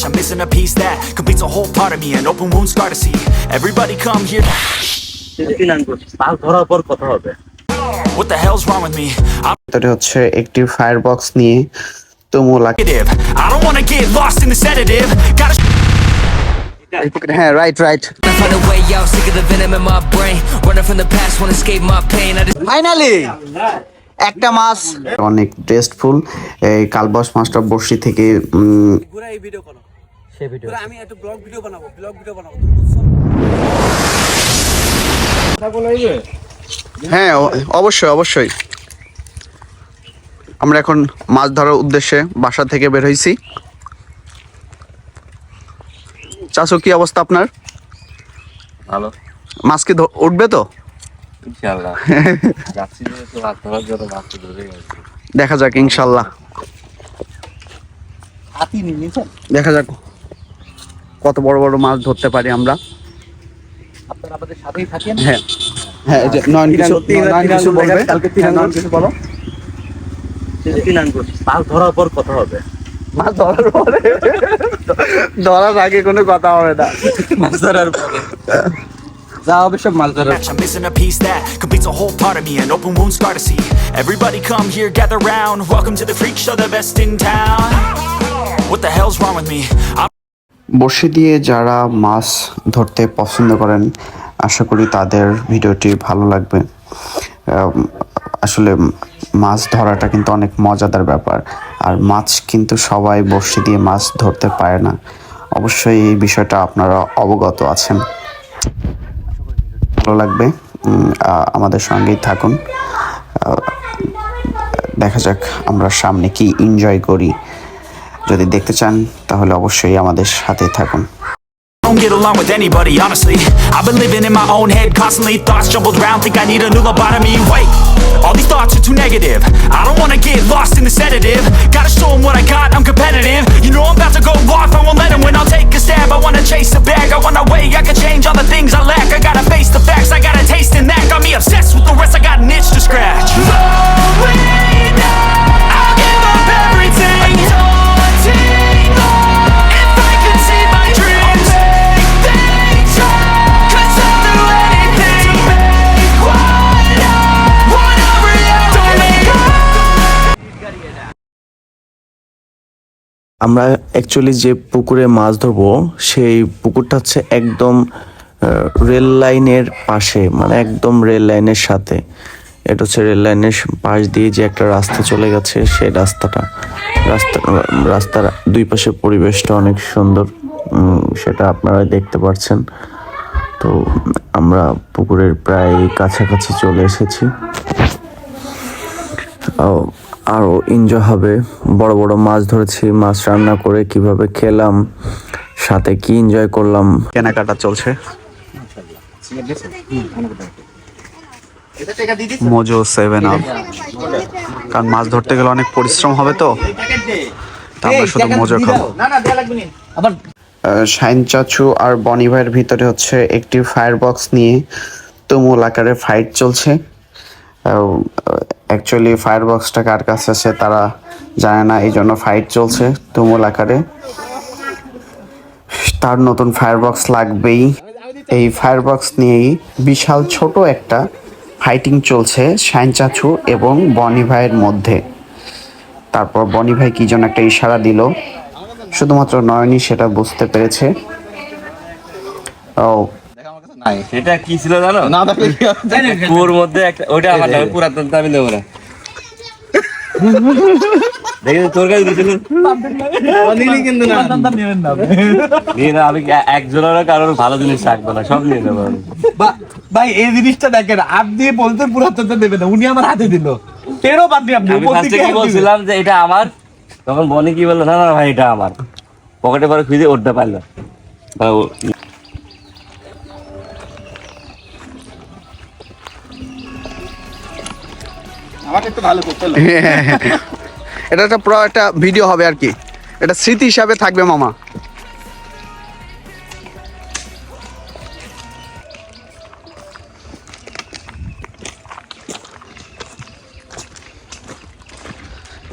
scratch. I'm missing a piece that completes a whole part of me. An open wound scar to see. Everybody come here. ধরার পর কথা হবে What the hell's wrong with me? I'm ভিতরে হচ্ছে একটি fire box নিয়ে তুমুল negative. I don't wanna get lost in the sedative. Gotta. হ্যাঁ right right I find a way out, sick of the venom in my brain. Running from the past, wanna escape my pain. I just finally একটা মাছ অনেক tasteful এই কালবাস মাছটা বর্ষি থেকে উম, ঘুরে video করো সে ভিডিও আমি একটা ব্লগ ভিডিও বানাবো ব্লগ ভিডিও বানাবো তুমি বুঝছ? হ্যাঁ অবশ্যই অবশ্যই। আমরা এখন মাছ ধরার উদ্দেশ্যে বাসা থেকে বের হয়েছি চাচু কি অবস্থা আপনার? ভালো। মাছ কি ধ- উঠবে তো? দেখা যাক ইনশাল্লাহ দেখা যাক। কত বড় বড় মাছ ধরতে পারি আমরা আপনারা আমাদের সাথেই থাকেন হ্যাঁ হ্যাঁ নয়ন কিছু নয়ন কিছু বলবে কালকে হ্যাঁ, নয়ন কিছু বলো মাছ ধরার পর কথা হবে মাছ ধরার পরে ধরার আগে কোনো কথা হবে না মাছ ধরার পরে সব মাছ ধরার I'm missing a piece that completes a whole part of me. An open wound scar to see. Everybody come here, gather round. Welcome to the freak show, the best in town. What the hell's wrong with me? I'm বড়শি দিয়ে যারা মাছ ধরতে পছন্দ করেন, আশা করি তাদের ভিডিওটি ভালো লাগবে। আসলে মাছ ধরাটা কিন্তু অনেক মজাদার ব্যাপার। আর মাছ কিন্তু সবাই বড়শি দিয়ে মাছ ধরতে পারে না। অবশ্যই এই বিষয়টা আপনারা অবগত আছেন। ভালো লাগবে। আমাদের সঙ্গেই থাকুন। দেখা যাক আমরা সামনে কি এনজয় করি। যদি দেখতে চান তাহলে অবশ্যই আমাদের সাথে থাকুন don't get along with anybody, honestly. I've been living in my own head constantly. Thoughts jumbled around, think I need a new lobotomy. Wait, all these thoughts are too negative. I don't wanna get lost in the sedative. Gotta show 'em what I got, I'm competitive. You know I'm about to go off, I won't let 'em win. I'll take a stab, I wanna chase the bag. I wanna weigh, I can change all the things I lack. I gotta face the facts, I got a taste in that. Got me obsessed with the rest, I got an itch to scratch. আমরা actually যে পুকুরে মাছ ধরবো, সেই পুকুরটা হচ্ছে একদম rail লাইনের পাশে মানে একদম রেল লাইনের সাথে। এটা হচ্ছে রেল লাইনের পাশ দিয়ে যে একটা রাস্তা চলে গেছে, সেই রাস্তাটা। রাস্তা, রাস্তার দুই পাশে পরিবেশটা অনেক সুন্দর সেটা আপনারা দেখতে পাচ্ছেন তো আমরা পুকুরের প্রায় কাছাকাছি চলে এসেছি। ও, আরও এনজয় হবে। বড় বড় মাছ ধরেছি মাছ রান্না করে কীভাবে খেলাম সাথে কি এনজয় করলাম। কেনাকাটা চলছে। মজো সেভেন আপ কারণ মাছ ধরতে গেলে অনেক পরিশ্রম হবে তো। আমরা শুধু মজো খাব। শাইন চাচু আর বনি ভাইয়ের ভিতরে হচ্ছে একটি ফায়ার বক্স নিয়ে তুমুল আকারে ফাইট চলছে। অ্যাকচুয়ালি ফায়ার বক্সটা কার কাছে আছে তারা জানে না, এই জন্য ফাইট চলছে তুমুল আকারে। তার নতুন ফায়ার বক্স লাগবেই। এই ফায়ার বক্স নিয়েই বিশাল ছোট একটা ফাইটিং চলছে শাইন চাচু এবং বনি ভাইয়ের মধ্যে। তারপর বনি ভাই কি যেন একটা ইশারা দিল। শুধুমাত্র নয়নই সেটা বুঝতে পেরেছে। ও এটা কি ছিল জানো? না মধ্যে একটা ওইটা আমার নামে পুরাতন আমি দেবো না। দেখি তোর কাছে দিছিল কিন্তু নিয়ে না আমি এ- একজনেরও ভালো জিনিস রাখব না সব নিয়ে নেব ভাই এই জিনিসটা দেখেন আপ দিয়ে বলতে পুরাতনটা দেবে না উনি আমার হাতে দিল। তেরো বাদ দিয়ে আপনি কি বলছিলাম যে এটা আমার। তখন বনি কি বলল? না না ভাই এটা আমার। পকেটে পরে খুঁজে উঠতে পারল এটা একটা পুরো একটা ভিডিও হবে আর কি। এটা স্মৃতি হিসাবে থাকবে মামা।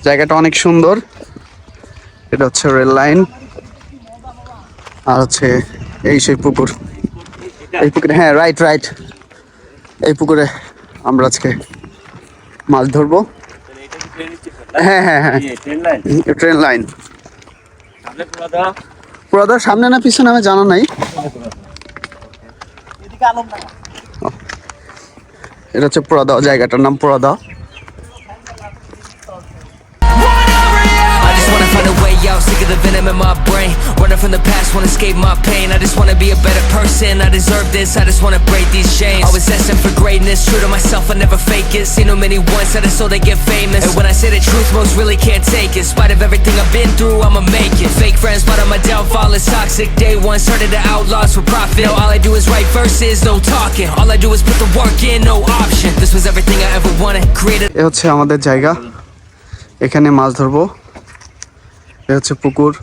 জায়গাটা অনেক সুন্দর। এটা হচ্ছে রেল লাইন। আর হচ্ছে এই সেই পুকুর। এই পুকুরে হ্যাঁ রাইট রাইট এই পুকুরে আমরা আজকে মাছ ধরবো। হ্যাঁ হ্যাঁ হ্যাঁ। Train line. পুরাদার সামনে না পিছনে আমি জানা নাই। এটা হচ্ছে পুরাদা জায়গাটার নাম পুরাদা। the venom in my brain. Running from the past, wanna escape my pain. I just wanna be a better person. I deserve this, I just wanna break these chains. Always destined for greatness, true to myself, I never fake it. Seen too many once that is so they get famous. And when I say the truth, most really can't take it. In spite of everything I've been through, I'ma make it. Fake friends, but on my downfall is toxic. Day one, started to outlaws for profit. Now all I do is write verses, no talking. All I do is put the work in, no option. This was everything I ever wanted. Created. এ হচ্ছে আমাদের জায়গা এখানে মাছ ধরবো এ হচ্ছে পুকুর।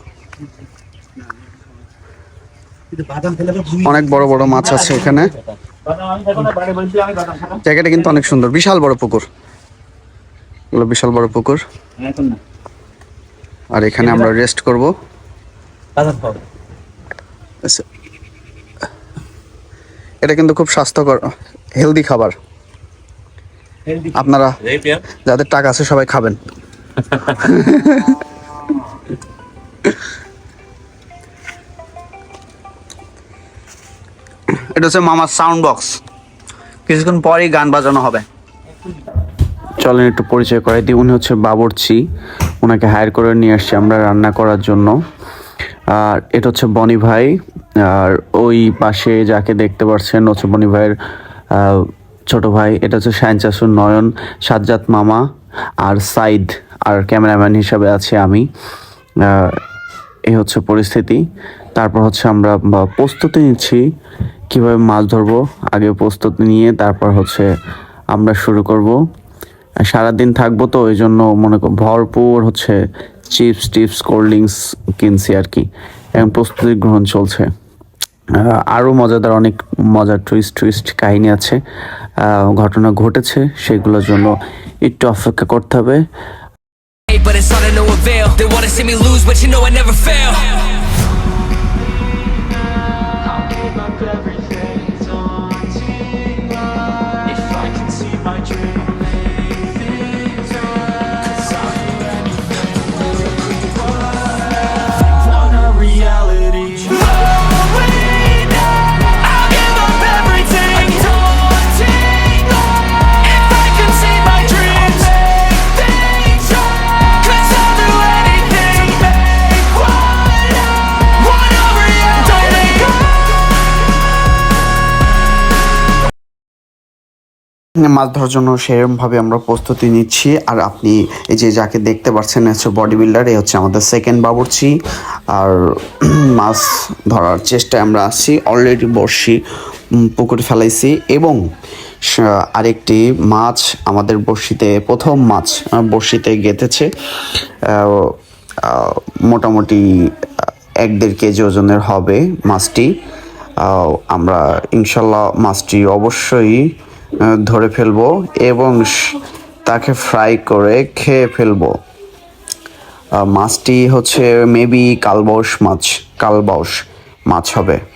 অনেক বড় বড় মাছ আছে এখানে। জায়গাটা কিন্তু অনেক সুন্দর বিশাল বড় পুকুর। এগুলো বিশাল বড় পুকুর। আর এখানে আমরা রেস্ট করব। আচ্ছা। এটা কিন্তু খুব স্বাস্থ্যকর হেলদি খাবার। আপনারা যাদের টাকা আছে সবাই খাবেন। এটা হচ্ছে মামার সাউন্ড বক্স কিছুক্ষণ পরেই গান বাজানো হবে। চলেন একটু পরিচয় করাই দিই। উনি হচ্ছে বাবরচি। ওনাকে হায়ার করে নিয়ে আসছি আমরা রান্না করার জন্য। আর এটা হচ্ছে বনি ভাই। আর ওই পাশে যাকে দেখতে পাচ্ছেন হচ্ছে বনি ভাইয়ের ছোট ভাই। এটা হচ্ছে শাহিন চাসুর নয়ন, সাজ্জাদ মামা আর সাইদ। আর ক্যামেরাম্যান হিসাবে আছে আমি। এই হচ্ছে পরিস্থিতি। তারপর হচ্ছে আমরা প্রস্তুতি নিচ্ছি, কীভাবে মাছ ধরবো, আগে প্রস্তুতি নিয়ে তারপর হচ্ছে আমরা শুরু করব। সারাদিন থাকব তো, ওই জন্য মনে ভরপুর হচ্ছে চিপস, টিপস, কোল্ড ড্রিঙ্কস কিনছি আর কি। এবং প্রস্তুতি গ্রহণ চলছে। আরও মজাদার অনেক মজার টুইস্ট টুইস্ট কাহিনী আছে। ঘটনা ঘটেছে, সেগুলোর জন্য একটু অপেক্ষা করতে হবে। But it's all to no avail. They wanna see me lose, but you know I never fail. মাছ ধরার জন্য সেরকমভাবে আমরা প্রস্তুতি নিচ্ছি। আর আপনি এই যে যাকে দেখতে পাচ্ছেন হচ্ছে বডি বিল্ডার এই হচ্ছে আমাদের সেকেন্ড বাবুর্চি। আর মাছ ধরার চেষ্টায় আমরা আছি। অলরেডি উম, পুকুরে ফেলাইছি। এবং আরেকটি মাছ আমাদের বড়শিতে প্রথম মাছ বড়শিতে গেঁথেছে। মোটামুটি এক দেড় কেজি ওজনের হবে মাছটি। আমরা ইনশাল্লাহ মাছটি অবশ্যই ধরে ফেলব এবং তাকে ফ্রাই করে খেয়ে ফেলব। মাছটি হচ্ছে মেবি কালবাউস মাছ কালবাউস মাছ হবে।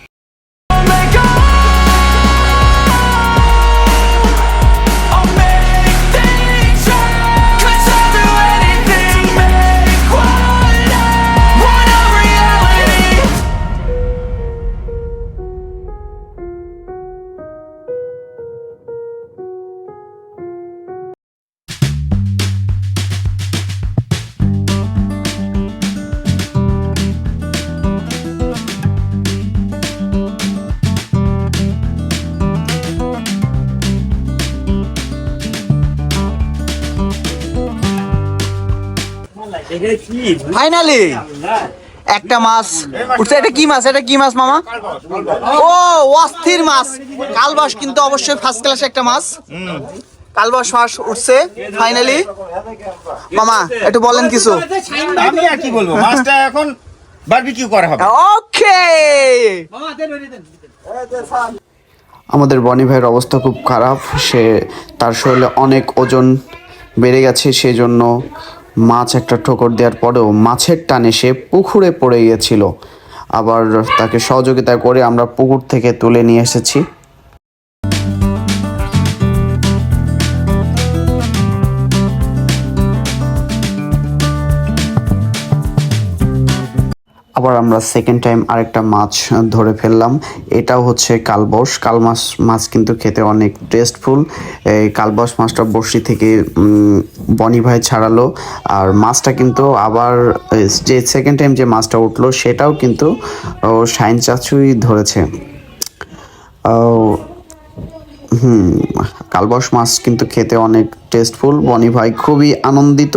ফাইনালি একটা মাছ। উঠছে এটা কি মাছ? এটা কি মাছ মামা? ও অস্থির মাছ। কালবাস কিন্তু অবশ্যই ফার্স্ট ক্লাস একটা মাছ। কালবাস মাছ উঠছে ফাইনালি মামা একটু বলেন কিছু। আমি আর কি বলব? মাছটা এখন বারবিকিউ করা হবে। ওকে আমাদের বনি ভাইয়ের অবস্থা খুব খারাপ। সে তার শরীরে অনেক ওজন বেড়ে গেছে সেই জন্য মাছ একটা ঠোকর দেওয়ার পরেও মাছের টানে সে পুকুরে পড়ে গিয়েছিল। আবার তাকে সহযোগিতা করে আমরা পুকুর থেকে তুলে নিয়ে এসেছি। আবার আমরা সেকেন্ড টাইম আরেকটা মাছ ধরে ফেললাম। এটাও হচ্ছে কালবস কাল মাছ কিন্তু খেতে অনেক টেস্টফুল এই কালবস মাছটা বড়শি থেকে বনি ভাই ছাড়ালো। আর মাছটা কিন্তু আবার যে সেকেন্ড টাইম যে মাছটা উঠল, সেটাও কিন্তু, ও শাইন চাচুই ধরেছে। হুম কালবাস মাছ কিন্তু খেতে অনেক টেস্টফুল বনি ভাই খুবই আনন্দিত।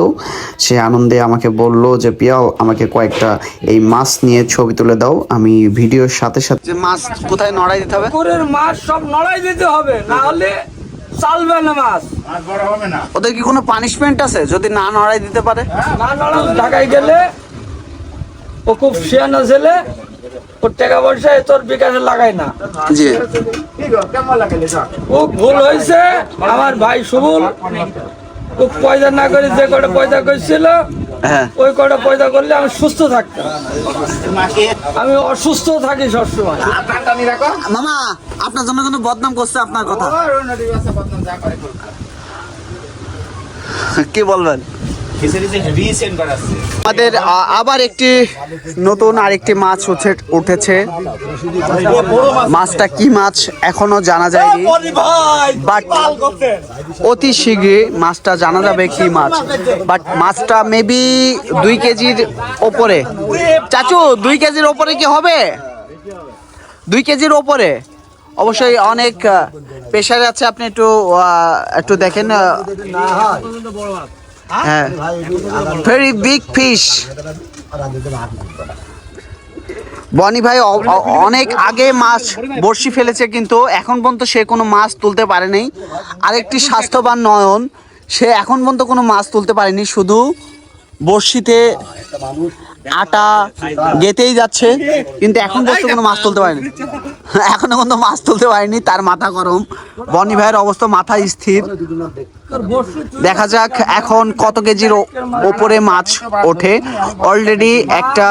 সে আনন্দে আমাকে বলল যে পিয়াও আমাকে কয়েকটা এই মাছ নিয়ে ছবি তুলে দাও। আমি ভিডিওর সাথে সাথে যে মাছ কোথায় নড়াই দিতে হবে? পুকুরের মাছ সব নড়াই দিতে হবে না হলে চালবে না মাছ। বড় হবে না। ওদের কি কোনো পানিশমেন্ট আছে যদি না নড়াই দিতে পারে? না নড়াই ঢাকায় গেলে ও খুব শিয়ানা ছেলে ওর টাকা পয়সা তোর বিকাশে লাগাই না। জি। ও ভুল হয়েছে আমার ভাই সুবুল। ও পয়দা না করে যে কটা পয়দা করছিল হ্যাঁ। ওই কটা পয়দা করলে আমি সুস্থ থাকতাম। আমি অসুস্থ থাকি সবসময়। মামা আপনার জন্য কোনো বদনাম করছে আপনার কথা? কি বলবেন? আমাদের আবার একটি নতুন আরেকটি মাছ উঠে, উঠেছে। মাছটা কি মাছ এখনও জানা যায়নি। বাট অতি শীঘ্রই মাছটা জানা যাবে কি মাছ। বাট মাছটা মেবি দুই কেজির ওপরে। চাচু, দুই কেজির ওপরে কি হবে? দুই কেজির ওপরে। অবশ্যই অনেক প্রেশার আছে, আপনি একটু একটু দেখেন হ্যাঁ। ভেরি বিগ ফিশ বনি ভাই অনেক আগে মাছ বড়শি ফেলেছে কিন্তু এখন পর্যন্ত সে কোনো মাছ তুলতে পারে পারেনি আরেকটি স্বাস্থ্যবান নয়ন, সে এখন পর্যন্ত কোনো মাছ তুলতে পারেনি, শুধু বড়শিতে আটা গেতেই যাচ্ছে, কিন্তু এখন পর্যন্ত কোনো মাছ তুলতে পারেনি। এখনও পর্যন্ত মাছ তুলতে পারিনি, তার মাথা গরম। বনি ভাইয়ের অবস্থা মাথা স্থির। দেখা যাক এখন কত কেজির ওপরে মাছ ওঠে। অলরেডি একটা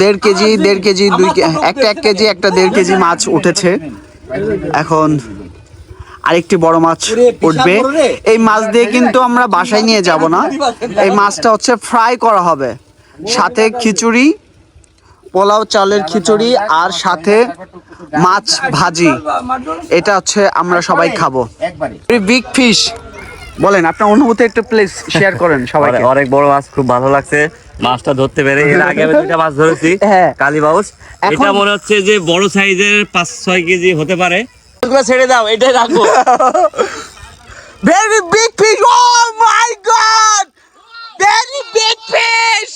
দেড় কেজি দেড় কেজি, দুই একটা এক কেজি, একটা দেড় কেজি মাছ উঠেছে। এখন আরেকটি বড় মাছ উঠবে। এই মাছ দিয়ে কিন্তু আমরা বাসায় নিয়ে যাব না। এই মাছটা হচ্ছে ফ্রাই করা হবে। সাথে খিচুড়ি পোলাও চালের খিচুড়ি আর সাথে মাছ ভাজি। এটা হচ্ছে আমরা সবাই খাব। Big fish. বলেন আপনার অনুভূতি একটু প্লিজ শেয়ার করেন সবাইকে। অনেক- বড় মাছ খুব ভালো লাগছে। মাছটা ধরতে পেরে এর আগে আমি দুইটা মাছ ধরেছি হ্যাঁ। কালীবাউস এটা মনে হচ্ছে যে বড় সাইজের পাঁচ ছয় কেজি হতে পারে। ছেড়ে দাও এটাই রাখো very big fish oh my God very big fish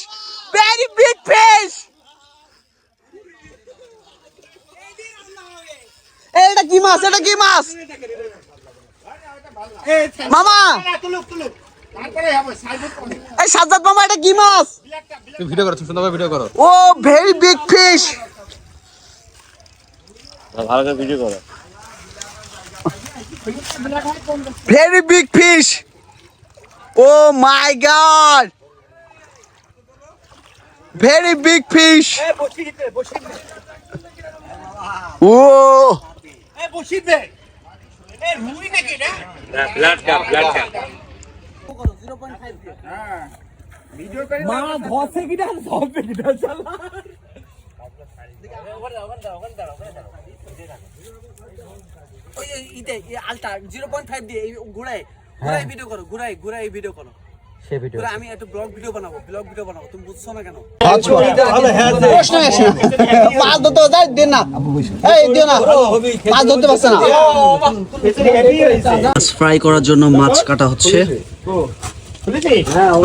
very big fish এটা কি মাছ এটা কি মাছ মামা এই সাজ্জাদ মামা এটা কি মাছ ভিডিও করো তুমি সুন্দর ভিডিও করো ও ভেরি বিগ ফিশ ভালো করে ভিডিও করো Very big fish. Oh my god. Very big fish. Oh. মা ধরছে কিনা ধরবে কিনা চালা ওই এই ইতে এই আলটা জিরো পয়েন্ট ফাইভ দিয়ে ঘুরাই ঘুরাই ভিডিও করো ঘুরাই ঘুরাই ভিডিও করো। সে ভিডিও আমি একটা ব্লগ ভিডিও বানাবো ব্লগ ভিডিও বানাবো তুমি বুঝছ না কেন? প্রশ্ন আসে মাছ ধরতে যাই দেন না। এই দিও না। মাছ ধরতে পারছে না। মাছ ফ্রাই করার জন্য মাছ কাটা হচ্ছে।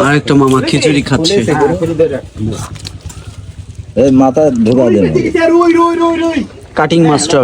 আর একটা মামা খিচুড়ি খাচ্ছে। Cutting master